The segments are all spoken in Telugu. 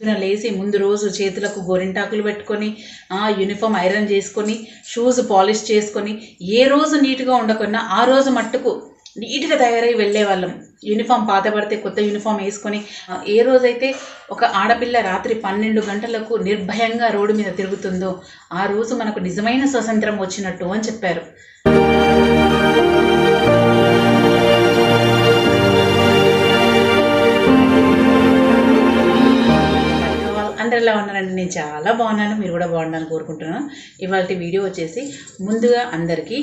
పొద్దున లేచి ముందు రోజు చేతులకు గోరింటాకులు పెట్టుకొని ఆ, యూనిఫామ్ ఐరన్ చేసుకొని షూస్ పాలిష్ చేసుకొని ఏ రోజు నీట్గా ఉండకున్నా ఆ రోజు మట్టుకు నీట్గా తయారై వెళ్ళే వాళ్ళం యూనిఫామ్ పాత పడితే కొత్త యూనిఫామ్ వేసుకొని ఏ రోజైతే ఒక ఆడపిల్ల రాత్రి పన్నెండు గంటలకు నిర్భయంగా రోడ్డు మీద తిరుగుతుందో ఆ రోజు మనకు నిజమైన స్వతంత్రం వచ్చినట్టు అని చెప్పారు. అందరు ఎలా ఉన్నారండి. నేను చాలా బాగున్నాను. మీరు కూడా బాగుండాలని కోరుకుంటున్నాను. ఇవాళ వీడియో వచ్చేసి ముందుగా అందరికీ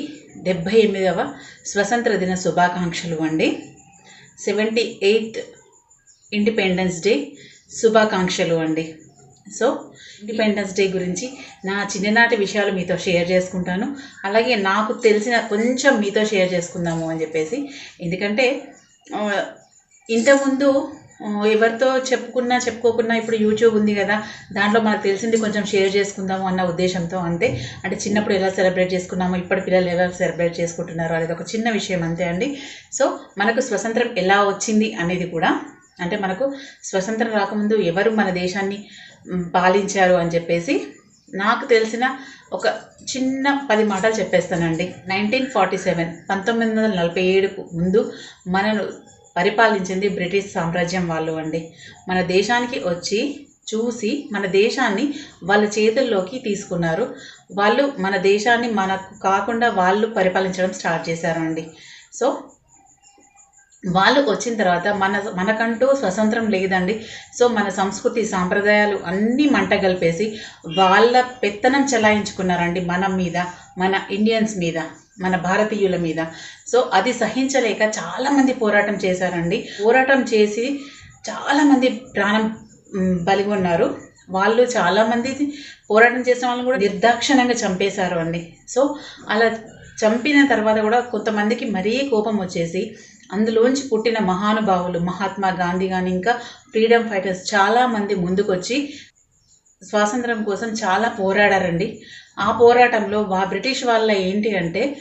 డెబ్భై ఎనిమిదవ స్వతంత్ర దిన శుభాకాంక్షలు అండి. సెవెంటీ ఎయిత్ ఇండిపెండెన్స్ డే శుభాకాంక్షలు అండి. సో ఇండిపెండెన్స్ డే గురించి నా చిన్ననాటి విషయాలు మీతో షేర్ చేసుకుంటాను. అలాగే నాకు తెలిసిన కొంచెం మీతో షేర్ చేసుకుందాము అని చెప్పేసి. ఎందుకంటే ఇంతకుముందు ఎవరితో చెప్పుకున్నా చెప్పుకోకున్నా ఇప్పుడు యూట్యూబ్ ఉంది కదా దాంట్లో మనకు తెలిసింది కొంచెం షేర్ చేసుకుందాము అన్న ఉద్దేశంతో అంతే అంటే చిన్నప్పుడు ఎలా సెలబ్రేట్ చేసుకున్నామో ఇప్పటి పిల్లలు ఎలా సెలబ్రేట్ చేసుకుంటున్నారో అనేది ఒక చిన్న విషయం అంతే అండి. సో మనకు స్వతంత్రం ఎలా వచ్చింది అనేది కూడా అంటే మనకు స్వతంత్రం రాకముందు ఎవరు మన దేశాన్ని పాలించారు అని చెప్పేసి నాకు తెలిసిన ఒక చిన్న పది మాటలు చెప్పేస్తానండి. నైన్టీన్ ఫార్టీ సెవెన్ పంతొమ్మిది వందల నలభై ఏడుకు ముందు మనను పరిపాలించింది బ్రిటిష్ సామ్రాజ్యం వాళ్ళు అండి. మన దేశానికి వచ్చి చూసి మన దేశాన్ని వాళ్ళ చేతుల్లోకి తీసుకున్నారు. వాళ్ళు మన దేశాన్ని మనకు కాకుండా వాళ్ళు పరిపాలించడం స్టార్ట్ చేశారండి. సో వాళ్ళు వచ్చిన తర్వాత మన మనకంటూ స్వతంత్రం లేదండి. సో మన సంస్కృతి సాంప్రదాయాలు అన్నీ మంట కలిపేసి వాళ్ళ పెత్తనం చెలాయించుకున్నారండి మన మీద మన ఇండియన్స్ మీద. మన భారతీయుల మీద. సో అది సహించలేక చాలామంది పోరాటం చేశారండి. పోరాటం చేసి చాలామంది ప్రాణం మ్, బలిగొన్నారు వాళ్ళు చాలామంది పోరాటం చేసిన వాళ్ళని కూడా నిర్దాక్షణంగా చంపేశారు అండి. సో అలా చంపిన తర్వాత కూడా కొంతమందికి మరీ కోపం వచ్చేసి అందులోంచి పుట్టిన మహానుభావులు మహాత్మా గాంధీ కానీ ఇంకా ఫ్రీడమ్ ఫైటర్స్ చాలామంది ముందుకొచ్చి స్వాతంత్రం కోసం చాలా పోరాడారండి. ఆ పోరాటంలో వా బ్రిటిష్ వాళ్ళ ఏంటి అంటే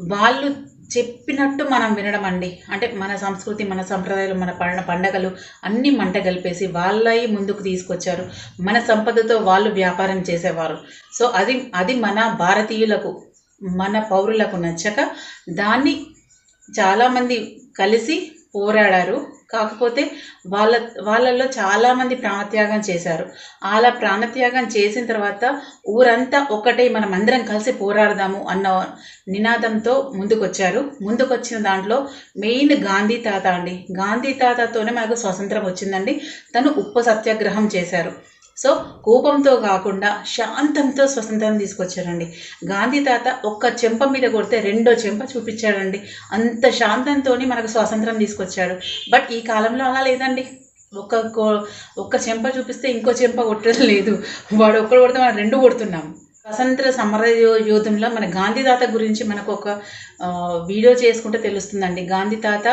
వాళ్ళు చెప్పినట్టు మనం వినడం అండి. అంటే మన సంస్కృతి మన సంప్రదాయాలు మన పండ పండగలు అన్నీ మంట కలిపేసి వాళ్ళయి ముందుకు తీసుకొచ్చారు. మన సంపదతో వాళ్ళు వ్యాపారం చేసేవారు. సో అది అది మన భారతీయులకు మన పౌరులకు నచ్చక దాన్ని చాలామంది కలిసి పోరాడారు. కాకపోతే వాళ్ళ వాళ్ళల్లో చాలామంది ప్రాణత్యాగం చేశారు. అలా ప్రాణత్యాగం చేసిన తర్వాత ఊరంతా ఒకటే మనం అందరం కలిసి పోరాడదాము అన్న నినాదంతో ముందుకొచ్చారు. ముందుకొచ్చిన దాంట్లో మెయిన్ గాంధీ తాత అండి. గాంధీ తాతతోనే మనకు స్వతంత్రం వచ్చిందండి. తను ఉప్పు సత్యాగ్రహం చేశారు. సో కోపంతో కాకుండా శాంతంతో స్వతంత్రం తీసుకొచ్చారండి. గాంధీ తాత ఒక్క చెంప మీద కొడితే రెండో చెంప చూపించాడండి. అంత శాంతంతో మనకు స్వాతంత్రం తీసుకొచ్చాడు. బట్ ఈ కాలంలో అలా లేదండి. ఒక్క ఒక్క చెంప చూపిస్తే ఇంకో చెంప కొట్టడం లేదు. వాడు ఒక్కడు కొడితే మనం రెండు కొడుతున్నాం. స్వతంత్ర సమర యోధంలో మన గాంధీ తాత గురించి మనకు ఒక వీడియో చేసుకుంటే తెలుస్తుందండి. గాంధీ తాత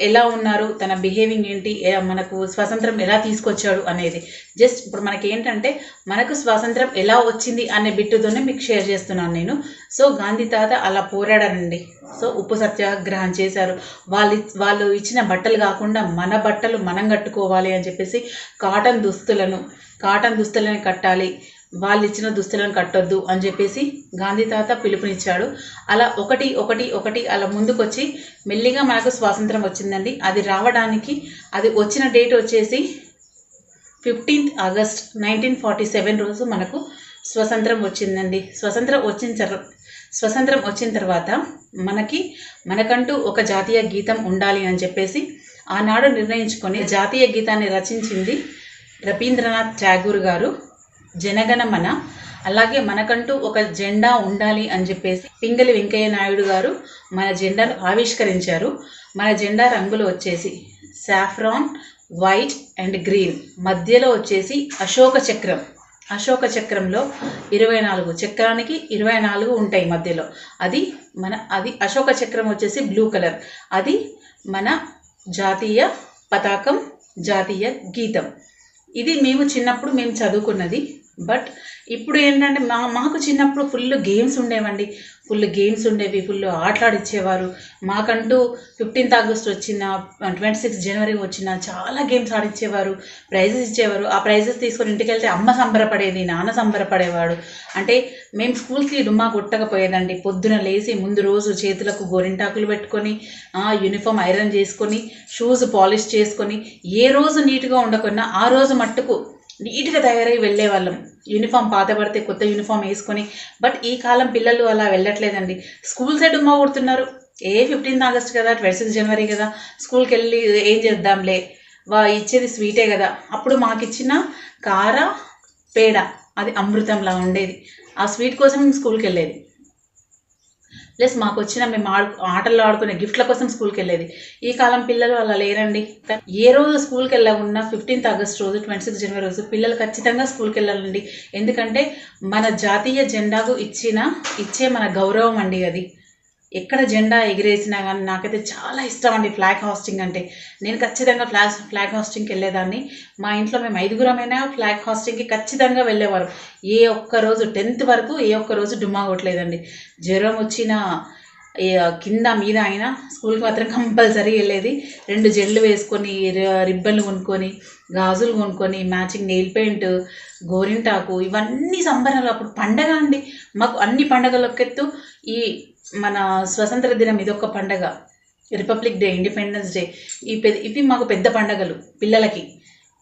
ఎలా ఉన్నారు తన బిహేవింగ్ ఏంటి మనకు స్వాతంత్రం ఎలా తీసుకొచ్చాడు అనేది. జస్ట్ ఇప్పుడు మనకి ఏంటంటే మనకు స్వాతంత్రం ఎలా వచ్చింది అనే బిట్టుతోనే మీకు షేర్ చేస్తున్నాను నేను. సో గాంధీ తాత అలా పోరాడారండి. సో ఉప్పు సత్యాగ్రహం చేశారు. వాళ్ళు వాళ్ళు ఇచ్చిన బట్టలు కాకుండా మన బట్టలు మనం కట్టుకోవాలి అని చెప్పేసి కాటన్ దుస్తులను కాటన్ దుస్తులను కట్టాలి. వాళ్ళు ఇచ్చిన దుస్తులను కట్టొద్దు అని చెప్పేసి గాంధీ తాత పిలుపునిచ్చాడు. అలా ఒకటి ఒకటి ఒకటి అలా ముందుకొచ్చి మెల్లిగా మనకు స్వాతంత్రం వచ్చిందండి. అది రావడానికి అది వచ్చిన డేట్ వచ్చేసి fifteenth August nineteen forty seven రోజు మనకు స్వతంత్రం వచ్చిందండి. స్వతంత్రం వచ్చిన తర్వాత స్వతంత్రం వచ్చిన తర్వాత మనకి మనకంటూ ఒక జాతీయ గీతం ఉండాలి అని చెప్పేసి ఆనాడు నిర్ణయించుకొని జాతీయ గీతాన్ని రచించింది రవీంద్రనాథ్ ఠాగూర్ గారు. జనగణమన. అలాగే మనకంటూ ఒక జెండా ఉండాలి అని చెప్పేసి పింగలి వెంకయ్య నాయుడు గారు మన జెండాను ఆవిష్కరించారు. మన జెండా రంగులు వచ్చేసి సాఫ్రాన్ వైట్ అండ్ గ్రీన్. మధ్యలో వచ్చేసి అశోక చక్రం. అశోక చక్రంలో ఇరవై నాలుగు చక్రానికి ఇరవై నాలుగు ఉంటాయి మధ్యలో. అది మన అది అశోక చక్రం వచ్చేసి బ్లూ కలర్. అది మన జాతీయ పతాకం జాతీయ గీతం. ఇది మేము చిన్నప్పుడు మేము చదువుకున్నది. బట్ ఇప్పుడు ఏంటంటే మా మాకు చిన్నప్పుడు ఫుల్ గేమ్స్ ఉండేవండి. ఫుల్ గేమ్స్ ఉండేవి ఫుల్ ఆటలాడిచ్చేవారు. మాకంటూ ఫిఫ్టీన్త్ ఆగస్ట్ వచ్చిన ట్వంటీ సిక్స్ జనవరి వచ్చిన చాలా గేమ్స్ ఆడిచ్చేవారు. ప్రైజెస్ ఇచ్చేవారు. ఆ ప్రైజెస్ తీసుకొని ఇంటికి వెళ్తే అమ్మ సంబరపడేది నాన్న సంబరపడేవాడు. అంటే మేము స్కూల్కి డుమ్మా కొట్టకపోయేదండి పొద్దున లేచి ముందు రోజు చేతులకు గోరింటాకులు పెట్టుకొని యూనిఫామ్ ఐరన్ చేసుకొని షూస్ పాలిష్ చేసుకొని ఏ రోజు నీట్గా ఉండకున్నా ఆ రోజు మట్టుకు నీట్గా తయారై వెళ్ళే వాళ్ళం యూనిఫామ్ పాత పడితే కొత్త యూనిఫామ్ వేసుకొని బట్ ఈ కాలం పిల్లలు అలా వెళ్ళట్లేదండి. స్కూల్ సైడ్ ఉమ్మా కొడుతున్నారు. ఏ ఫిఫ్టీన్త్ ఆగస్ట్ కదా ట్వంటీ సిక్స్ జనవరి కదా స్కూల్కి వెళ్ళి ఏం చేద్దాంలే వా ఇచ్చేది స్వీటే కదా. అప్పుడు మాకు ఇచ్చిన కార పేడ అది అమృతంలా ఉండేది. ఆ స్వీట్ కోసం స్కూల్కి వెళ్ళేది ప్లస్ మాకు వచ్చిన మేము ఆడు ఆటల్లో ఆడుకునే గిఫ్ట్ల కోసం స్కూల్కి వెళ్ళేది ఈ కాలం పిల్లలు అలా లేరండి. ఏ రోజు స్కూల్కి వెళ్ళకున్నా ఫిఫ్టీన్త్ ఆగస్ట్ రోజు ట్వంటీ సిక్స్ జనవరి రోజు పిల్లలు ఖచ్చితంగా స్కూల్కి వెళ్ళాలండి ఎందుకంటే మన జాతీయ జెండాకు ఇచ్చిన ఇచ్చే మన గౌరవం అండి అది. ఎక్కడ జెండా ఎగిరేసినా కానీ నాకైతే చాలా ఇష్టం అండి ఫ్లాగ్ హాస్టింగ్ అంటే. నేను ఖచ్చితంగా ఫ్లాగ్ ఫ్లాగ్ హాస్టింగ్కి వెళ్ళేదాన్ని. మా ఇంట్లో మేము ఐదుగురమైనా ఫ్లాగ్ హాస్టింగ్కి ఖచ్చితంగా వెళ్ళేవారు. ఏ ఒక్క రోజు టెన్త్ వరకు ఏ ఒక్క రోజు డుమ్మా కొట్టలేదండి. జ్వరం వచ్చిన కింద మీద అయినా స్కూల్కి మాత్రం కంపల్సరీ వెళ్ళేది. రెండు జెళ్ళు వేసుకొని రిబ్బన్లు కొనుక్కొని గాజులు కొనుక్కొని మ్యాచింగ్ నెయిల్ పెయింట్ గోరింటాకు ఇవన్నీ సంబరాలు. అప్పుడు పండగ అండి. మాకు అన్ని పండగలకెత్తు ఈ మన స్వతంత్ర దినం ఇదొక పండగ. Republic Day Independence Day. ఈ పెద్ద ఇవి మాకు పెద్ద పండగలు పిల్లలకి.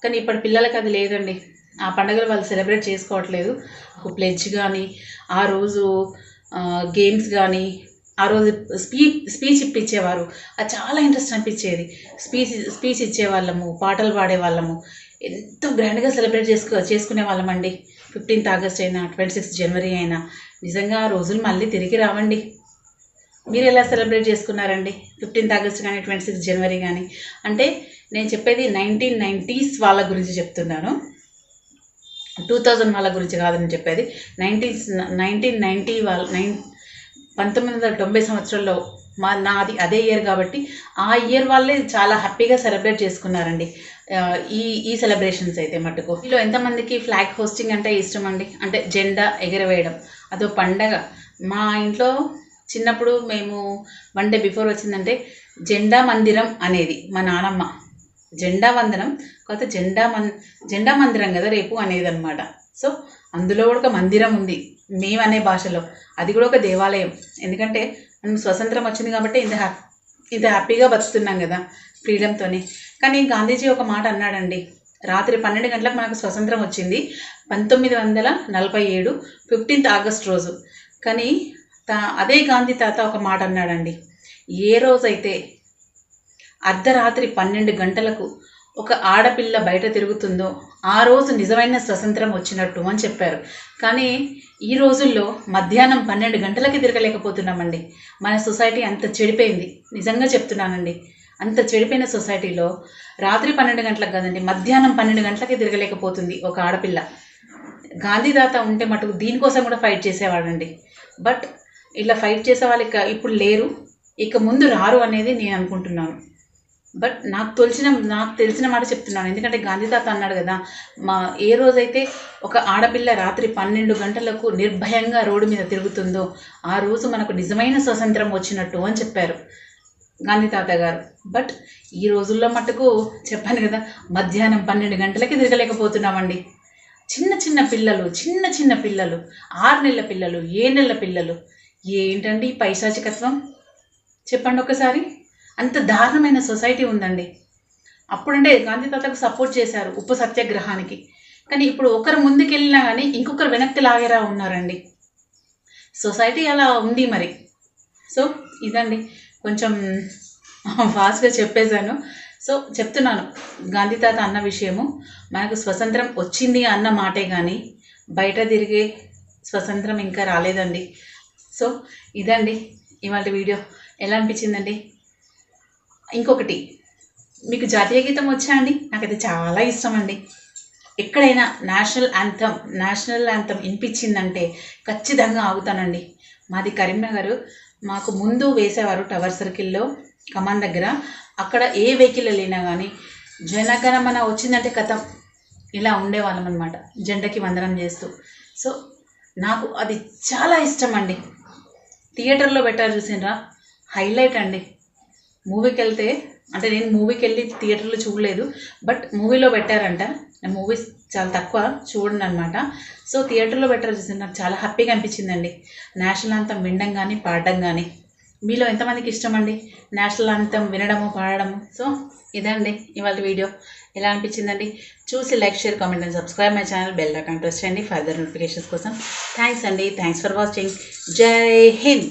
కానీ ఇప్పటి పిల్లలకి అది లేదండి. ఆ పండగలు వాళ్ళు సెలబ్రేట్ చేసుకోవట్లేదు. ఒక ప్లెడ్జ్ కానీ ఆ రోజు గేమ్స్ కానీ ఆ రోజు స్పీ స్పీచ్ ఇప్పించేవారు. అది చాలా ఇంట్రెస్ట్ అనిపించేది. స్పీచ్ స్పీచ్ ఇచ్చేవాళ్ళము పాటలు పాడేవాళ్ళము. ఎంతో గ్రాండ్గా సెలబ్రేట్ చేసుకో చేసుకునే వాళ్ళమండి ఫిఫ్టీన్త్ ఆగస్ట్ అయినా ట్వంటీ సిక్స్త్ జనవరి అయినా. నిజంగా ఆ రోజులు మళ్ళీ తిరిగి రావండి. మీరు ఎలా సెలబ్రేట్ చేసుకున్నారండి? ఫిఫ్టీన్త్ ఆగస్ట్ కానీ ట్వంటీ సిక్స్ జనవరి కానీ? అంటే నేను చెప్పేది నైన్టీన్ నైంటీస్ వాళ్ళ గురించి చెప్తున్నాను. టూ థౌజండ్ వాళ్ళ గురించి కాదని చెప్పేది. నైన్టీన్ నైన్టీన్ నైంటీ వాళ్ళ నైన్ పంతొమ్మిది వందల తొంభై సంవత్సరంలో మా నాది అదే ఇయర్ కాబట్టి ఆ ఇయర్ వాళ్ళే చాలా హ్యాపీగా సెలబ్రేట్ చేసుకున్నారండి. ఈ ఈ సెలబ్రేషన్స్ అయితే మటుకు. ఇలా ఎంతమందికి ఫ్లాగ్ హోస్టింగ్ అంటే ఇష్టం అండి? అంటే జెండా ఎగరవేయడం అదో పండగ. మా ఇంట్లో చిన్నప్పుడు మేము వన్ డే బిఫోర్ వచ్చిందంటే జెండా మందిరం అనేది మా నానమ్మ. జెండా వందనం కాకపోతే జెండా మన్ జెండా మందిరం కదా రేపు అనేది అనమాట సో అందులో కూడా ఒక మందిరం ఉంది. మేము అనే భాషలో. అది కూడా ఒక దేవాలయం. ఎందుకంటే మనం స్వతంత్రం వచ్చింది కాబట్టి ఇంత హ్యాపీ ఇంత హ్యాపీగా బతుకుతున్నాం కదా ఫ్రీడంతోనే కానీ గాంధీజీ ఒక మాట అన్నాడండి. రాత్రి పన్నెండు గంటలకు మనకు స్వతంత్రం వచ్చింది. పంతొమ్మిది వందల నలభై ఏడు ఫిఫ్టీన్త్ ఆగస్ట్ రోజు. కానీ తా అదే గాంధీ తాత ఒక మాట అన్నాడండి. ఏ రోజైతే అర్ధరాత్రి పన్నెండు గంటలకు ఒక ఆడపిల్ల బయట తిరుగుతుందో ఆ రోజు నిజమైన స్వతంత్రం వచ్చినట్టు అని చెప్పారు. కానీ ఈ రోజుల్లో మధ్యాహ్నం పన్నెండు గంటలకి తిరగలేకపోతున్నామండి. మన సొసైటీ అంత చెడిపోయింది. నిజంగా చెప్తున్నానండి. అంత చెడిపోయిన సొసైటీలో రాత్రి పన్నెండు గంటలకు కదండి మధ్యాహ్నం పన్నెండు గంటలకి తిరగలేకపోతుంది ఒక ఆడపిల్ల. గాంధీదాత ఉంటే మటుకు దీనికోసం కూడా ఫైట్ చేసేవాడండి. బట్ ఇలా ఫైట్ చేసే వాళ్ళు ఇక ఇప్పుడు లేరు. ఇక ముందు రారు అనేది నేను అనుకుంటున్నాను. బట్ నాకు తెలిసిన నాకు తెలిసిన మాట చెప్తున్నాను. ఎందుకంటే గాంధీ తాత అన్నాడు కదా మా ఏ రోజైతే ఒక ఆడపిల్ల రాత్రి పన్నెండు గంటలకు నిర్భయంగా రోడ్డు మీద తిరుగుతుందో ఆ రోజు మనకు నిజమైన స్వతంత్రం వచ్చినట్టు అని చెప్పారు గాంధీ తాత గారు. బట్ ఈ రోజుల్లో మటుకు చెప్పాను కదా మధ్యాహ్నం పన్నెండు గంటలకి తిరగలేకపోతున్నామండి. చిన్న చిన్న పిల్లలు చిన్న చిన్న పిల్లలు ఆరు నెలల పిల్లలు ఏ నెలల పిల్లలు ఏంటండి పైశాచికత్వం? చెప్పండి ఒకసారి. అంత దారుణమైన సొసైటీ ఉందండి. అప్పుడంటే గాంధీ తాతకు సపోర్ట్ చేశారు ఉప్పు సత్యాగ్రహానికి. కానీ ఇప్పుడు ఒకరు ముందుకెళ్ళినా కానీ ఇంకొకరు వెనక్కి లాగేరా ఉన్నారండి. సొసైటీ అలా ఉంది మరి. సో ఇదండి. కొంచెం ఫాస్ట్గా చెప్పేశాను. సో చెప్తున్నాను. గాంధీ తాత అన్న విషయము మనకు స్వతంత్రం వచ్చింది అన్న మాటే కానీ బయట తిరిగే స్వతంత్రం ఇంకా రాలేదండి. సో ఇదండి ఇవాళ వీడియో. ఎలా అనిపించిందండి? ఇంకొకటి మీకు జాతీయ గీతం వచ్చా అండి? నాకైతే చాలా ఇష్టం అండి ఎక్కడైనా నేషనల్ యాంథమ్ నేషనల్ యాంథమ్ వినిపించిందంటే ఖచ్చితంగా ఆగుతానండి. మాది కరీంనగర్. మాకు ముందు వేసేవారు టవర్ సర్కిల్లో కమాన్ దగ్గర. అక్కడ ఏ వెహికల్ వెళ్ళినా కానీ జనగణమన వచ్చిందంటే కథం. ఇలా ఉండేవాళ్ళం అనమాట జెండకి వందనం చేస్తూ. సో నాకు అది చాలా ఇష్టం అండి థియేటర్లో పెట్టారు చూసిండ్రా హైలైట్ అండి. మూవీకి వెళ్తే అంటే నేను మూవీకి వెళ్ళి థియేటర్లో చూడలేదు బట్ మూవీలో పెట్టారంట. నేను మూవీస్ చాలా తక్కువ చూడండి అనమాట సో థియేటర్లో పెట్టారు చూసి నాకు చాలా హ్యాపీగా అనిపించిందండి. నేషనల్ అంతం వినడం కానీ పాడడం కానీ మీలో ఎంతమందికి ఇష్టం అండి నేషనల్ అంతం వినడము పాడడము? సో ఇదండి ఇవాళ వీడియో. ఎలా అనిపించిందండి? చూసి like share comment and subscribe my channel bell icon press చేయండి ఫర్దర్ నోటిఫికేషన్స్ కోసం. థ్యాంక్స్ అండి. Thanks for watching. జై హింద్.